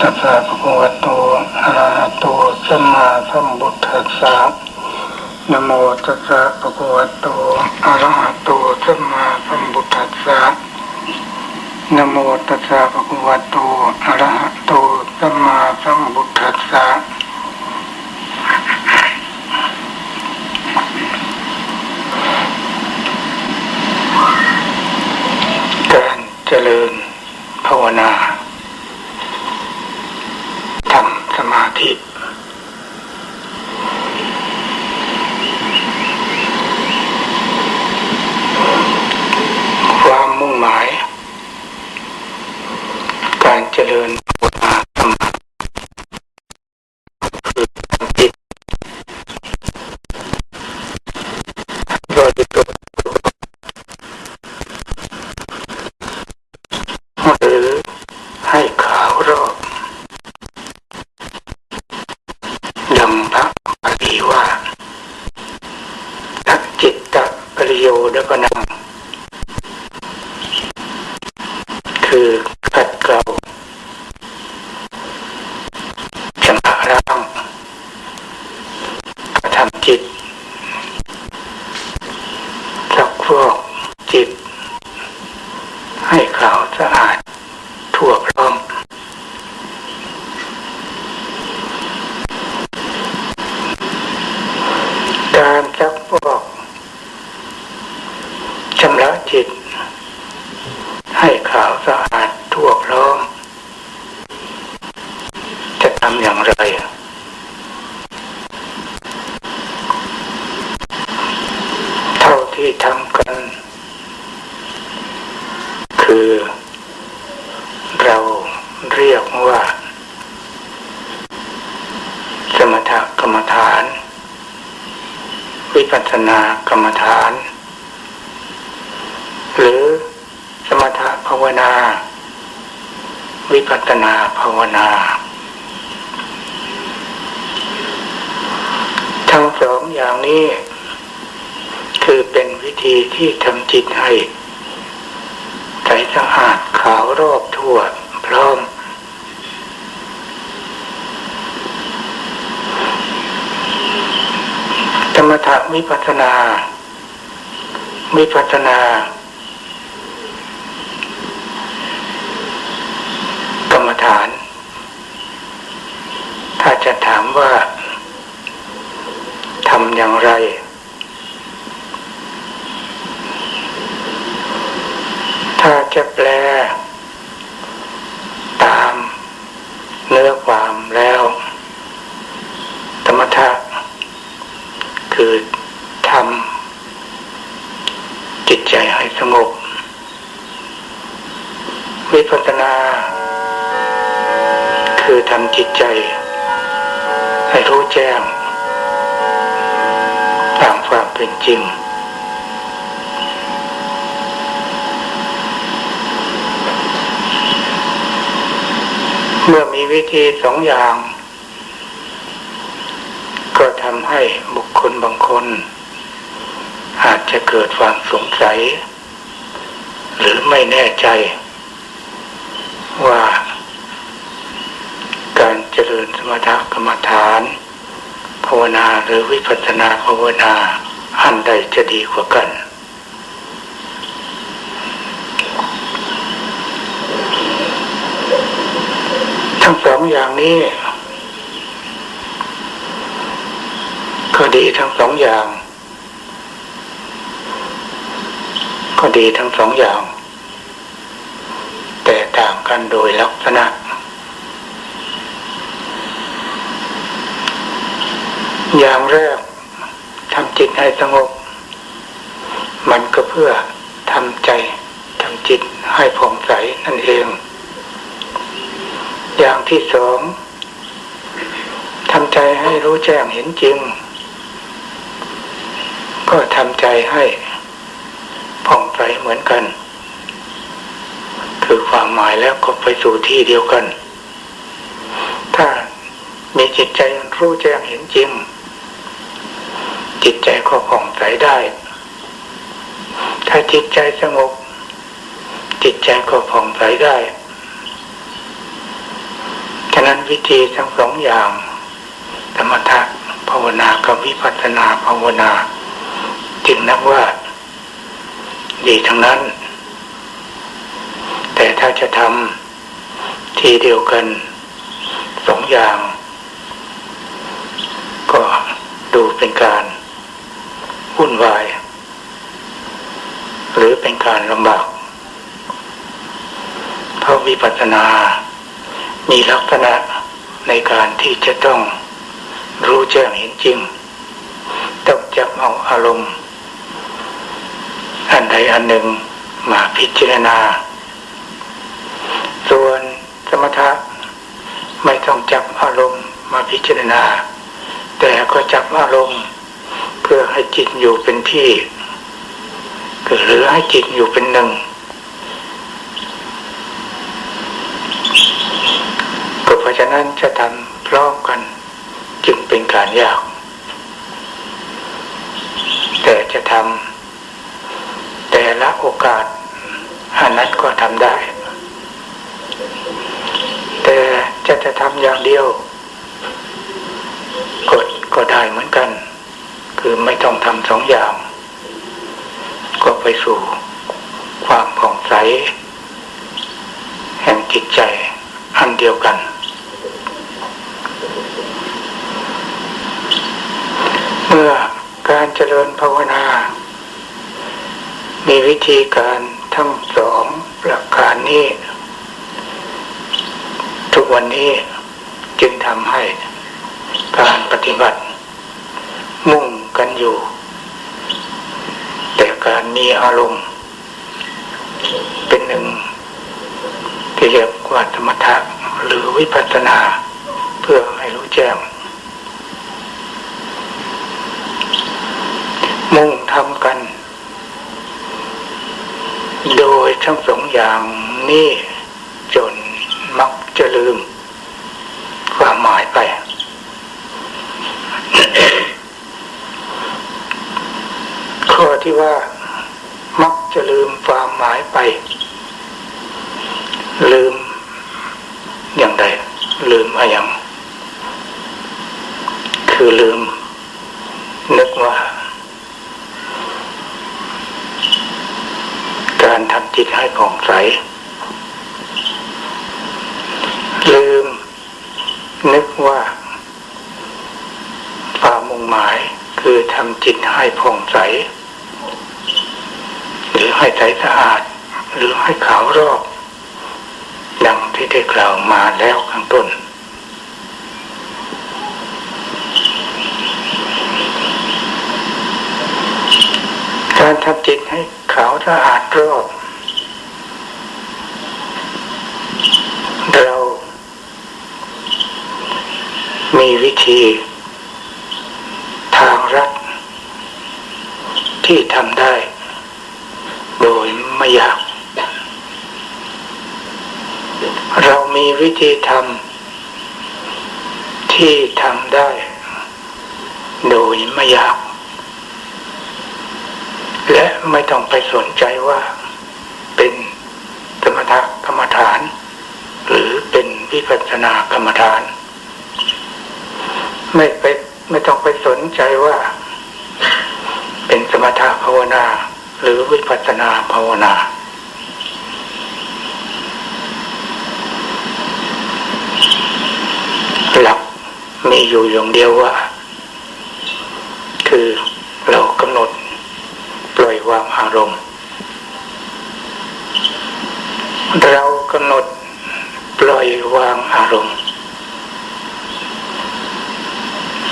ตัสสะภะคะวะโตอะระหะโตสัมมาสัมพุทธัสสะนะโมตัสสะภะคะวะโตอะระหะโตสัมมาสัมพุทธัสสะนะโมตัสสะภะคะวะโตอะระหะโตสัมมาสัมพุทธัสสะการเจริญภาวนาทำสมาธิ ความมุ่งหมาย การ เดินบนาสมาคือจิตบริสุทธิ์หรือให้ขาวรอบดังพระบาลีว่าทักจิตตะปริโยดปนัง คือขัดเกลาชำระล้างกระทำจิตสักฟอกจิต ให้ขาวสะอาด ทั่วพร้อม การซักฟอกชำระ จิต ให้ขาวสะอาดทั่วพร้อม จะทำอย่างไร เท่าที่ทำกัน คือ เราเรียกว่า สมถกรรมฐาน วิปัสสนากรรมฐาน หรือสมถภาวนา วิปัสสนาภาวนา ทั้งสองอย่าง นี้ คือเป็นวิธีที่ทำจิตให้ใสสะอาดขาวรอบทั่วพร้อม ธรรมะวิปัสนา วิปัสนา กรรมฐาน ถ้าจะถามว่าทำอย่างไร ถ้าจะแปล ตามเนื้อความแล้ว ธรรมทะคือทำจิตใจให้สงบ วิปัสสนา คือทำจิตใจ ให้รู้แจ้ง ตามความ เป็นจริง เมื่อมีวิธีสองอย่าง ก็ทำให้บุคคลบางคน อาจจะเกิดความสงสัย หรือไม่แน่ใจ ว่าการเจริญสมถกรรมฐานภาวนาหรือวิปัสสนาภาวนา อันใดจะดีกว่ากัน ทั้งสองอย่างนี้ ก็ดีทั้งสองอย่าง ก็ดีทั้งสองอย่าง แต่ต่างกันโดยลักษณะอย่างแรก จิตให้สงบ มันก็เพื่อทำใจทำจิตให้ผ่องใสนั่นเอง อย่างที่สองทำใจให้รู้แจ้งเห็นจริง ก็ทำใจให้ผ่องใสเหมือนกัน คือความหมายแล้วก็ไปสู่ที่เดียวกัน ถ้ามีจิตใจรู้แจ้งเห็นจริง จิตใจก็ผ่องใสได้ ถ้าจิตใจสงบ จิตใจก็ผ่องใสได้ ฉะนั้นวิธีทั้งสองอย่าง ธรรมทะภาวนากับวิปัสสนาภาวนา จึงนับว่า ดีทั้งนั้น แต่ถ้าจะทำทีเดียวกันสองอย่าง ก็ดูเป็นการ วุ่นวาย หรือเป็นการลำบาก เพราะวิปัสสนา มีลักษณะในการที่จะต้องรู้แจ้งเห็นจริง ต้องจับเอาอารมณ์ อันใดอันหนึ่งมาพิจารณา ส่วนสมถะไม่ต้องจับอารมณ์มาพิจารณา แต่ก็จับอารมณ์ พื่อให้จิตอยู่เป็นที่ หรือให้จิตอยู่เป็นหนึ่ง ก็เพราะฉะนั้นจะทำพร้อมกันจึงเป็นการยาก แต่จะทำแต่ละโอกาสอันนั้นก็ทำได้ แต่จะจะทำอย่างเดียว กดก็ได้เหมือนกัน คือไม่ต้องทำสองอย่าง ก็ไปสู่ความผ่องใส แห่งจิตใจอันเดียวกัน เมื่อการเจริญภาวนา มีวิธีการทั้งสองประการนี้ ทุกวันนี้จึงทำให้การปฏิบัติ มุ่ง กันอยู่ แต่การมีอารมณ์ เป็นหนึ่ง ที่เรียกว่าธรรมทะหรือวิปัสสนา เพื่อให้รู้แจ้งมุ่งทำกัน โดยทั้งสองอย่างนี้จนมักจะลืม ความหมายไป ข้อที่ว่า มักจะลืมความหมายไป ลืมอย่างใดลืมอะไรอย่างคือลืม นึกว่า การทำจิตให้ผ่องใส ลืม นึกว่าความมุ่งหมายคือทำจิตให้ผ่องใส ให้ใสสะอาด หรือให้ขาวรอบดังที่ได้กล่าวมาแล้วข้างต้น การทำจิตให้ขาวสะอาดรอบเรามีวิธีทางรัดที่ทำได้ยไม่อยาก เรามีวิธีทำที่ทำได้ โดยไม่ยาก และไม่ต้องไปสนใจว่า เป็นสมถกรรมฐาน หรือเป็นวิปัสสนากรรมฐาน ไม่ไปไม่ต้องไปสนใจว่า เป็นสมถะภาวนา หรือวิปัสสนาภาวนา หลัก มีอยู่อย่างเดียวว่า คือเรากำหนดปล่อยวางอารมณ์ เรากำหนดปล่อยวางอารมณ์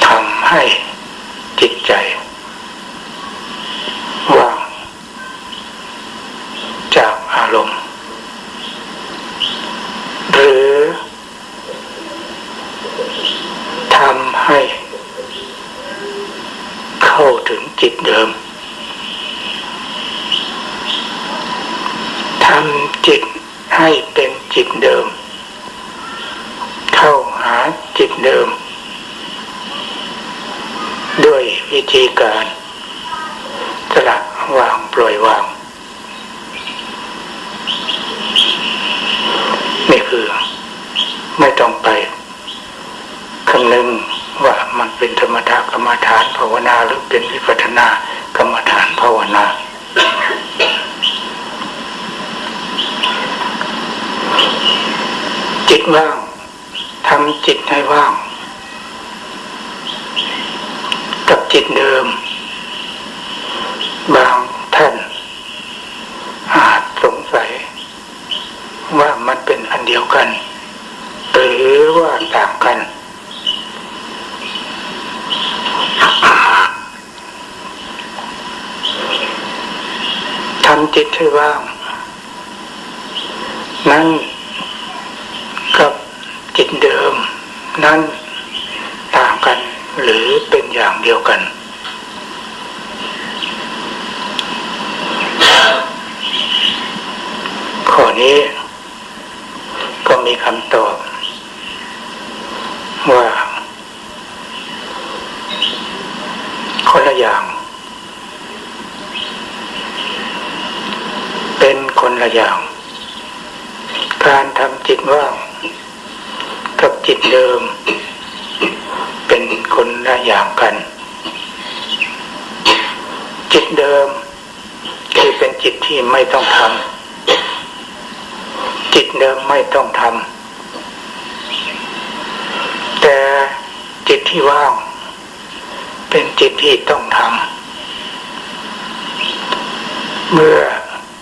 ทำให้จิตใจ ว่าง จากอารมณ์ หรือทำให้ เข้าถึงจิตเดิม ทำจิตให้เป็นจิตเดิม เข้าหาจิตเดิม ด้วยวิธีการสละวางปล่อยวาง นี่คือ ไม่ต้องไป เป็นวิปัสสนากรรมฐานภาวนา จิตว่างทำจิตให้ว่าง กับจิตเดิม บางท่านอาจสงสัย ว่ามันเป็นอันเดียวกัน หรือว่าต่างกัน ทำจิตให้ว่าง นั่นกับจิตเดิม นั้นต่างกัน หรือเป็นอย่างเดียวกัน ข้อนี้ ก็มีคำตอบ ว่า คนละอย่าง เป็นคนละอย่าง การทำจิตว่างกับจิตเดิม เป็นคนละอย่างกัน จิตเดิมคือเป็นจิตที่ไม่ต้องทำจิตเดิมไม่ต้องทำแต่จิตที่ว่าง เป็นจิตที่ต้องทำ เมื่อ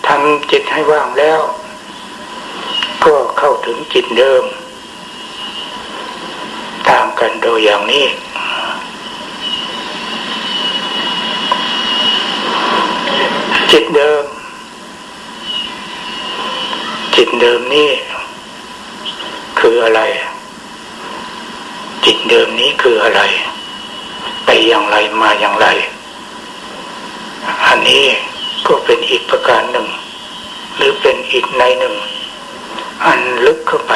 ทำจิตให้ว่างแล้ว ก็เข้าถึงจิตเดิม ตามกันโดยอย่างนี้ จิตเดิม จิตเดิมนี่คืออะไร จิตเดิมนี้คืออะไร ไปอย่างไรมาอย่างไร อันนี้ก็เป็นอีกประการหนึ่ง หรือเป็นอีกในหนึ่ง อันลึกเข้าไป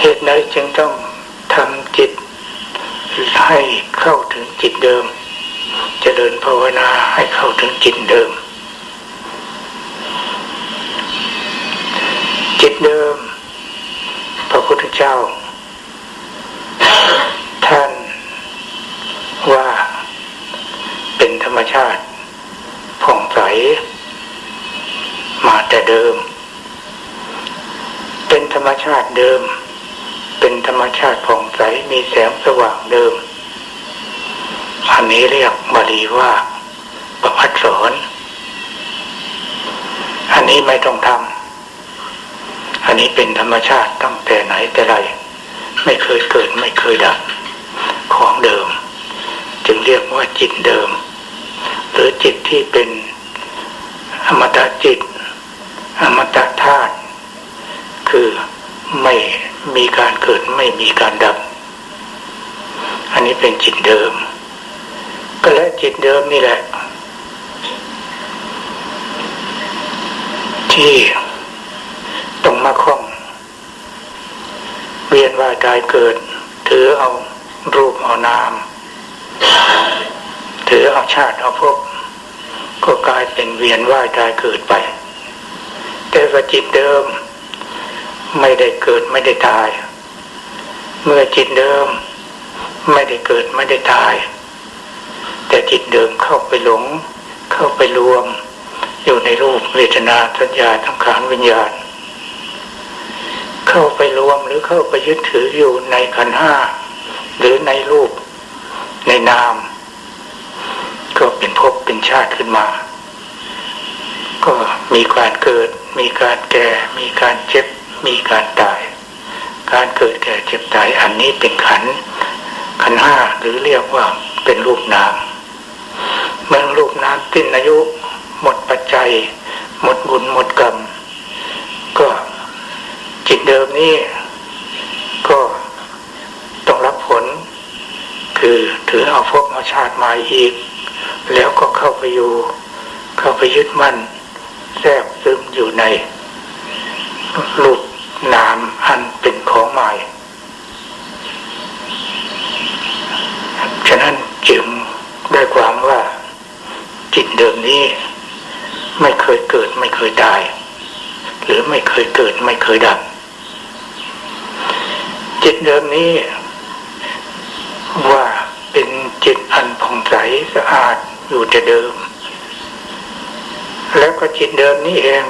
เหตุใดจึงต้องทำจิตให้เข้าถึงจิตเดิมจเจริญภาวนาให้เข้าถึงจิตเดิม จิตเดิม พระพุทธเจ้า ท่านว่าเป็นธ รรมชาติผ่องใส มาแต่เดิม เป็นธรรมชาติเดิม เป็นธรรมชาติผ่องใสมีแสงสว่างเดิม อันนี้เรียกบาลีว่าประพัดสอนอันนี้ไม่ต้องทำอันนี้เป็นธรรมชาติตั้งแต่ไหนแต่ไร ไม่เคยเกิดไม่เคยดับของเดิม จึงเรียกว่าจิตเดิม หรือจิตที่เป็นอมตะจิต อมตะธาตุคือไม่มีการเกิดไม่มีการดับ อันนี้เป็นจิตเดิม ก็และจิตเดิมนี่แหละ ที่ต้องมาคล้อง เวียนว่ายตายเกิด ถือเอารูปเอานาม ชาติเอาภพก็กลายเป็นเวียนว่ายตายเกิดไป แต่ว่าจิตเดิมไม่ได้เกิดไม่ได้ตาย เมื่อจิตเดิมไม่ได้เกิดไม่ได้ตาย แต่จิตเดิมเข้าไปหลง เข้าไปรวม อยู่ในรูปเวทนาสัญญาทั้งขานวิญญาณ เข้าไปรวมหรือเข้าไปยึดถืออยู่ในขันห้าหรือในรูปในนาม ก็เป็นภพเป็นชาติขึ้นมา ก็มีการเกิด มีการแก่ มีการเจ็บ มีการตาย การเกิดแก่เจ็บตายอันนี้เป็นขัน ขันห้าหรือเรียกว่าเป็นรูปนามเมื่อรูปนามสิ้นอายุ หมดปัจจัย หมดบุญหมดกรรม ก็จิตเดิมนี้ก็ต้องรับผล คือถือเอาพวกเอาชาติมาอีก แล้วก็เข้าไปอยู่ เข้าไปยึดมั่น แทรกซึมอยู่ในรูปนามอันเป็นของใหม่ ฉะนั้นจึงได้ความว่าจิตเดิมนี้ ไม่เคยเกิดไม่เคยตาย หรือไม่เคยเกิดไม่เคยดับ จิตเดิมนี้ว่าเป็นจิตอันผ่องใสสะอาด อยู่แต่เดิม แล้วก็จิตเดิมนี้เอง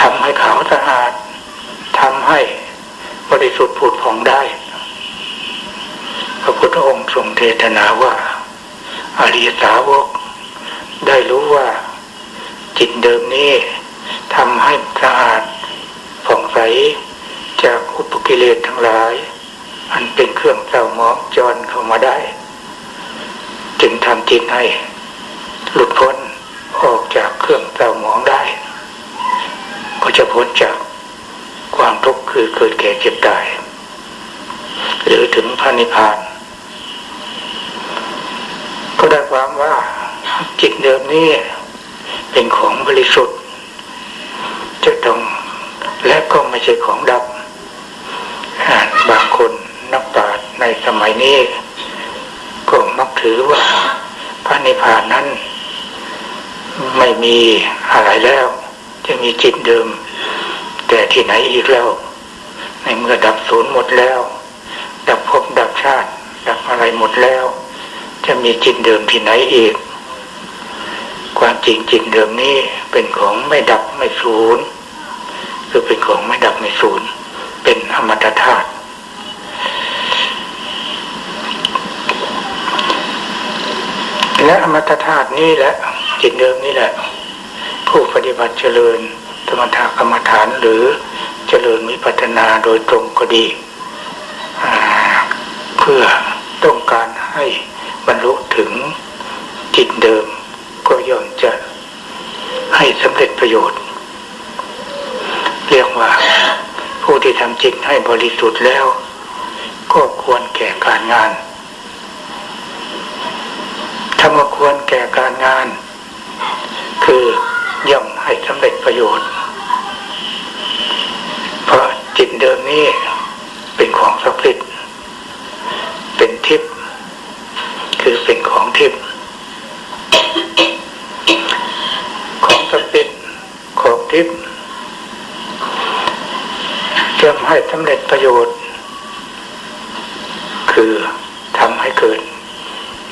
ทำให้ขาวสะอาดทำให้บริสุทธิ์ผุดผ่องได้ พระพุทธองค์ทรงเทศนาว่าอริยสาวก ได้รู้ว่า จิตเดิมนี้ทำให้สะอาดผ่องใสจากอุปกิเลสทั้งหลาย อันเป็นเครื่องเศร้าหมองจรเข้ามาได้ จึงทำจิตให้หลุดพ้นออกจากเครื่องเศร้าหมองได้ ก็จะพ้นจากความทุกข์คือเกิดแก่เจ็บตาย หรือถึงพระนิพพาน ก็ได้ความว่าจิตเดิมนี้เป็นของบริสุทธิ์ จะต้องและก็ไม่ใช่ของดับบางคนนักปราชญ์ในสมัยนี้ ก็มักถือว่าพระนิพพานนั้น ไม่มีอะไรแล้ว จะมีจิตเดิม แต่ที่ไหนอีกแล้ว ในเมื่อดับศูนย์หมดแล้ว ดับภพดับชาติ ดับอะไรหมดแล้ว จะมีจิตเดิมที่ไหนอีก ความจริงจิตเดิมนี้เป็นของไม่ดับไม่ศูนย์คือเป็นของไม่ดับไม่ศูนย์เป็นอมตะธาตุ และอมตะธาตุนี้แหละ จิตเดิมนี่แหละ ผู้ปฏิบัติเจริญธรรมทากรรมฐานหรือเจริญวิปัฒนาโดยตรงก็ดี เพื่อต้องการให้บรรลุถึงจิตเดิม ก็ย่อมจะให้สำเร็จประโยชน์ เรียกว่าผู้ที่ทำจิตให้บริสุทธิ์แล้ว ก็ควรแก่การงาน ถ้ามควรแก่การงาน คือย่อมให้สำเร็จประโยชน์ เพราะจิตเดิมนี้เป็นของศักดิ์เป็นทิพย์คือเป็นของทิพย์ของศักดิ์ของทิพย์ย่อมให้สำเร็จประโยชน์ คือ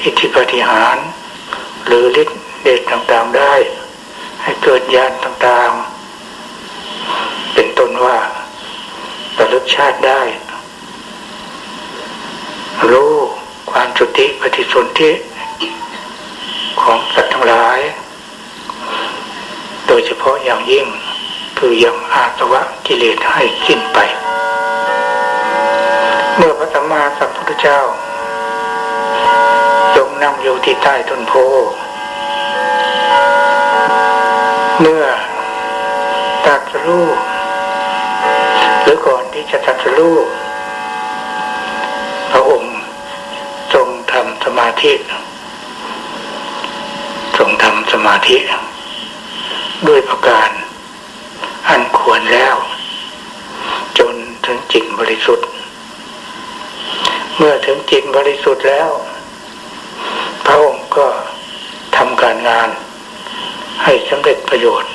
อิทธิปฏิหาร หรือฤทธิเดชต่างๆได้ ให้เกิดญาณต่างๆ เป็นต้นว่าระลึกชาติได้ รู้ความจุติปฏิสนธิของสัตว์ทั้งหลาย โดยเฉพาะอย่างยิ่งคือยังอาสวะกิเลสให้สิ้นไป เมื่อพระสัมมาสัมพุทธเจ้า นั่งอยู่ที่ใต้ต้นโพ เมื่อตัดสู้หรือก่อนที่จะตัดสู้พระองค์ทรงทำสมาธิทรงทำสมาธิ ด้วยประการอันควรแล้ว จนถึงจิตบริสุทธิ์ เมื่อถึงจิตบริสุทธิ์แล้ว พระองค์ก็ทำการงานให้สำเร็จประโยชน์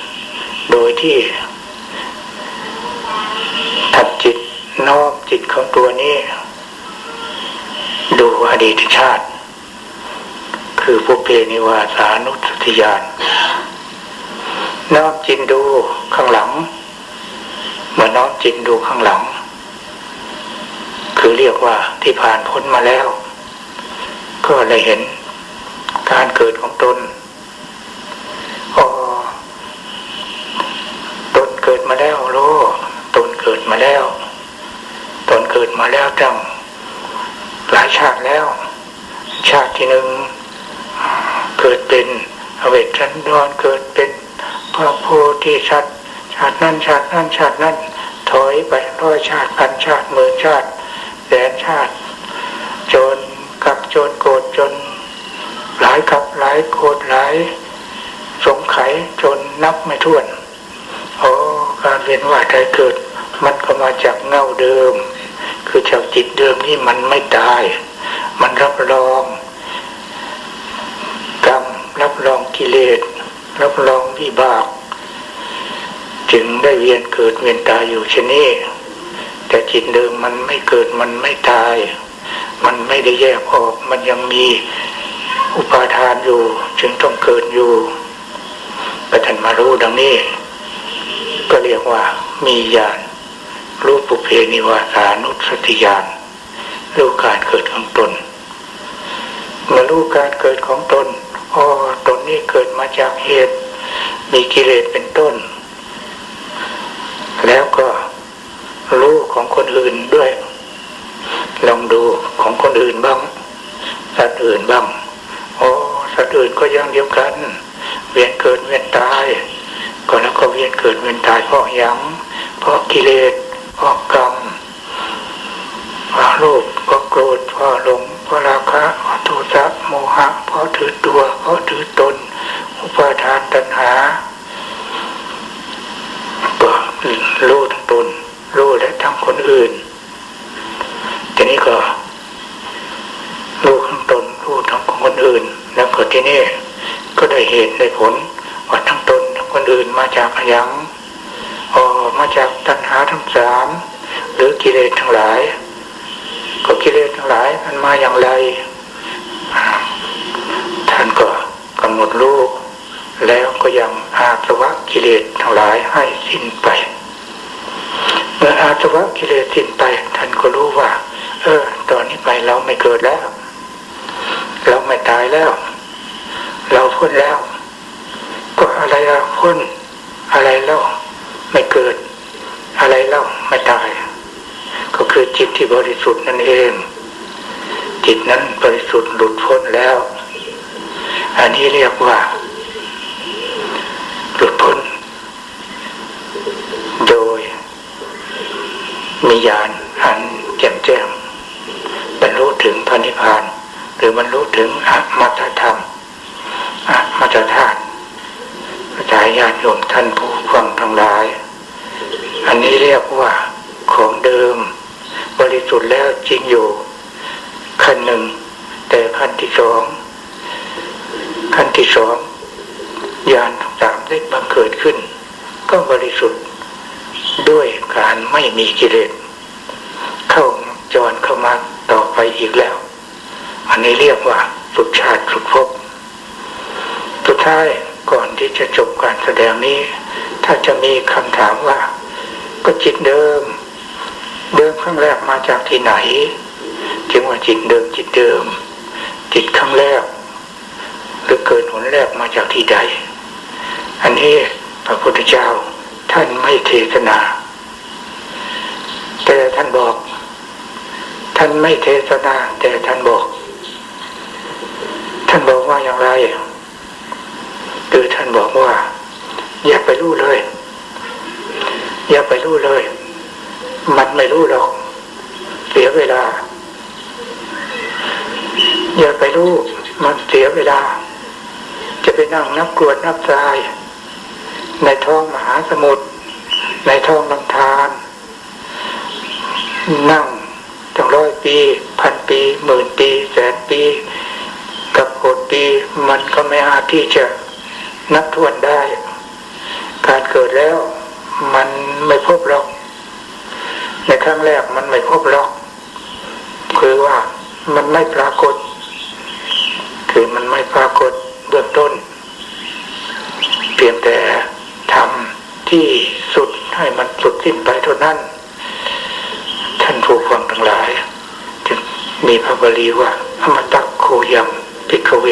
โดยที่ทัดจิตน้อมจิตของตัวนี้ ดูอดีตชาติ คือภุเพนิวาสานุสติยานน้อมจิตดูข้างหลังเมื่อน้อมจิตดูข้างหลัง คือเรียกว่าที่ผ่านพ้นมาแล้ว ก็เลยเห็นารเกิดของตนอตนเกิดมาแล้วโลตนเกิดมาแล้ว ตนเกิดมาแล้วจังหลายชาติแล้ว ชาติที่หนึ่งเกิดเป็นอเวชันดอนเกิดเป็นพระโพธิสัตว์ชาตินั้นชาตินั้นชาตินั้นถอยไปร้อยชาติพันชาติหมื่นชาติแสนชาติ จนกับจนโกรธจน หลายกับหลายโกรธหลายสงไขจนนับไม่ถ้วนโอ้การเวียนว่ายตายเกิด มันก็มาจากเงาเดิม คือจากจิตเดิมนี่มันไม่ตาย มันรับรองกรรมรับรองกิเลสรับรองวิบาก จึงได้เวียนเกิดเวียนตายอยู่เช่นนี้แต่จิตเดิมมันไม่เกิดมันไม่ตาย มันไม่ได้แยกออกมันยังมี อุปาทานอยู่ จึงต้องเกิดอยู่แต่ท่านมารู้ดังนี้ ก็เรียกว่ามีญาณรู้ปุเพนิวาสานุสติญาณรู้การเกิดของตนเมื่อรู้การเกิดของตนอ๋อตนนี้เกิดมาจากเหตุ มีกิเลสเป็นต้น แล้วก็รู้ของคนอื่นด้วย ลองดูของคนอื่นบ้างสัตว์อื่นบ้าง สัตว์อื่นก็ยังเดียวกัน เวียนเกิดเวียนตายก็แล้วก็เวียนเกิดเวียนตายเพราะหยังเพราะกิเลสเพราะกรรมเพราะโลภเพราะโกรธเพราะหลงเพราะราคะเพราะโทสะโมหะเพราะถือตัวเพราะถือตน อุปาทานตัณหาตัวรู้ทั้งตนรู้และทั้งคนอื่นทีนี้ก็รู้ทั้งตนรู้ทั้งคนอื่น แล้วเก็ที่นี่ก็ได้เหตุได้ผลว่าทั้งตนทั้งคนอื่นมาจากอยังออมาจากตัณหาทั้งสามหรือกิเลสทั้งหลาย ก็กิเลสทั้งหลายมันมาอย่างไร ท่านก็กำหนดรู้แล้วก็ยังอาสวะกิเลสทั้งหลายให้สิ้นไป เมื่ออาสวะกิเลสสิ้นไป ท่านก็รู้ว่า เออ ตอนนี้ไปเราไม่เกิดแล้ว เราไม่ตายแล้ว เราพ้นแล้ว ก็อะไรอะพ้น อะไรแล้วไม่เกิด อะไรแล้วไม่ตาย ก็คือจิตที่บริสุทธิ์นั่นเอง จิตนั้นบริสุทธิ์หลุดพ้นแล้ว อันนี้เรียกว่า หลุดพ้น โดย มีญาณอันแจ่มแจ้งบรรลุถึงพระนิพพาน รือบรรลุถึงอมตธรรมอมตธาตุพระจายญาติโยมท่านผู้ฟังทั้งหลาย อันนี้เรียกว่าของเดิม บริสุทธิ์แล้วจริงอยู่ ขั้นหนึ่ง แต่ขั้นที่สองขั้นที่สองญาณทั้งสามได้บังเกิดขึ้น ก็บริสุทธิ์ด้วยการไม่มีกิเลสเข้าจรเข้ามาต่อไปอีกแล้ว อันนี้เรียกว่าสุดชาติสุดภพสุดท้ายก่อนที่จะจบการแสดงนี้ ถ้าจะมีคำถามว่า ก็จิตเดิม เดิมครั้งแรกมาจากที่ไหน จึงว่าจิตเดิมจิตเดิม จิตครั้งแรก หรือเกิดหนแรกมาจากที่ใด อันนี้พระพุทธเจ้าท่านไม่เทศนา แต่ท่านบอก ท่านไม่เทศนาแต่ท่านบอก ท่านบอกว่าอย่างไรคือท่านบอกว่า อย่าไปรู้เลย อย่าไปรู้เลย มันไม่รู้หรอก เสียเวลา อย่าไปรู้ มันเสียเวลา จะไปนั่งนับกรวดนับทราย ในท้องมหาสมุทรในท้องลำธารนั่งตั้งร้อยปี พันปีหมื่นปี แสนปี กับโกดปีมันก็ไม่อาจที่จะนับทวนได้ การเกิดแล้วมันไม่พบหรอก ในครั้งแรกมันไม่พบหรอก คือว่ามันไม่ปรากฏ คือมันไม่ปรากฏเบื้องต้น เพียงแต่ทำที่สุดให้มันสุดสิ้นไปเท่านั้น ท่านผู้ฟังทั้งหลาย จึงมีพระบาลีว่าอมตะโคยัมพิกเว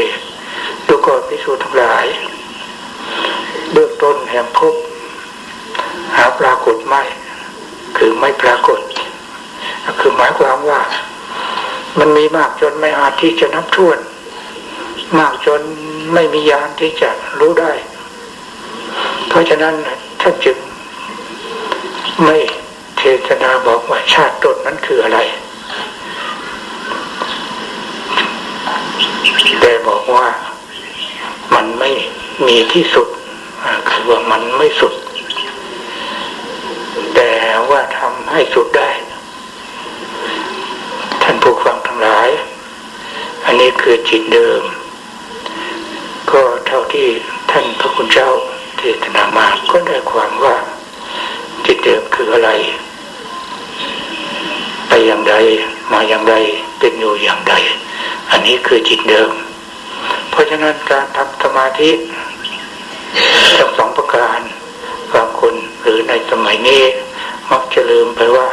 ดูก่อนพิ สูจน์ทั้งหลาย เบื้องต้นแห่งภพหาปรากฏไม่ คือไม่ปรากฏ คือหมายความว่า มันมีมากจนไม่อาจที่จะนับถ้วน มากจนไม่มียานที่จะรู้ได้ เพราะฉะนั้นท่านจึงไม่เทศนาบอกว่าชาติตนนั้นคืออะไร แต่บอกว่า ไม่มีที่สุด คือว่ามันไม่สุด แต่ว่าทำให้สุดได้ ท่านผู้ฟังทั้งหลาย อันนี้คือจิตเดิม ก็เท่าที่ท่านพระคุณเจ้าเทศนามาก็ได้ความว่า จิตเดิมคืออะไร ไปอย่างใดมาอย่างใดเป็นอยู่อย่างใด อันนี้คือจิตเดิม ราะฉะนั้นการทำสมาธิทั้งสองประการบางคนหรือในสมัยนี้มักจะลืมไปว่า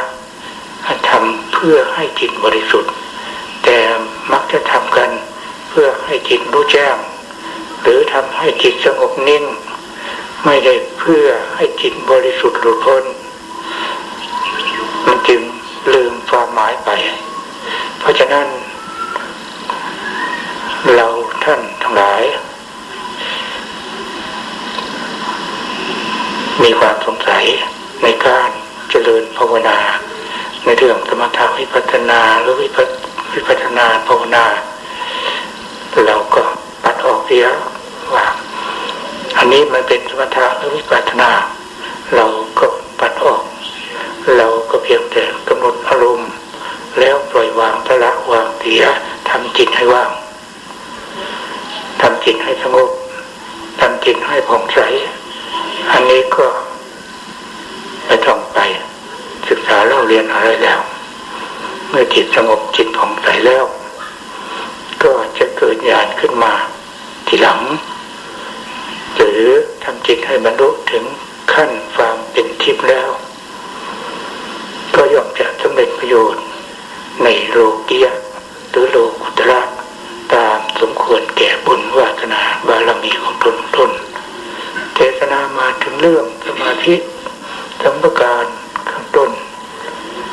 ทำเพื่อให้จิตบริสุทธิ์ แต่มักจะทำกันเพื่อให้จิตรู้แจ้ง หรือทำให้จิตสงบนิ่ง ไม่ได้เพื่อให้จิตบริสุทธิ์หลุดพ้น มันจึงลืมความหมายไป เพราะฉะนั้น เราท่าน ทั้งหลาย มีความสงสัยในการเจริญภาวนา ในเรื่องสมถะวิปัสนาหรือวิปัสวิปัสสนาภาวนา เราก็ปัดออกเสียว่า อันนี้มันเป็นสมถะหรือวิปัสสนา เราก็ปัดออก เราก็เพียงแต่กำหนดอารมณ์ แล้วปล่อยวางพละวางเสียทำจิตให้ว่าง ทำจิตให้สงบทำจิตให้ผ่องใส อันนี้ก็ไม่ต้องไป ศึกษาเล่าเรียนอะไรแล้ว เมื่อจิตสงบจิตผ่องใสแล้ว ก็จะเกิดญาณขึ้นมาทีหลัง หรือทำจิตให้บรรลุถึงขั้นความเป็นทิพย์แล้ว ก็ย่อมจะสำเร็จประโยชน์ในโลกียะหรือโลกุตระ ควรแก่บุญวาสนาบารมีของตนตนเทศนามาถึงเรื่องสมาธิสัมปการข้างต้น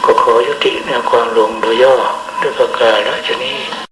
ก็ขอยุติในความลงโดยย่อด้วยประกาศชนี้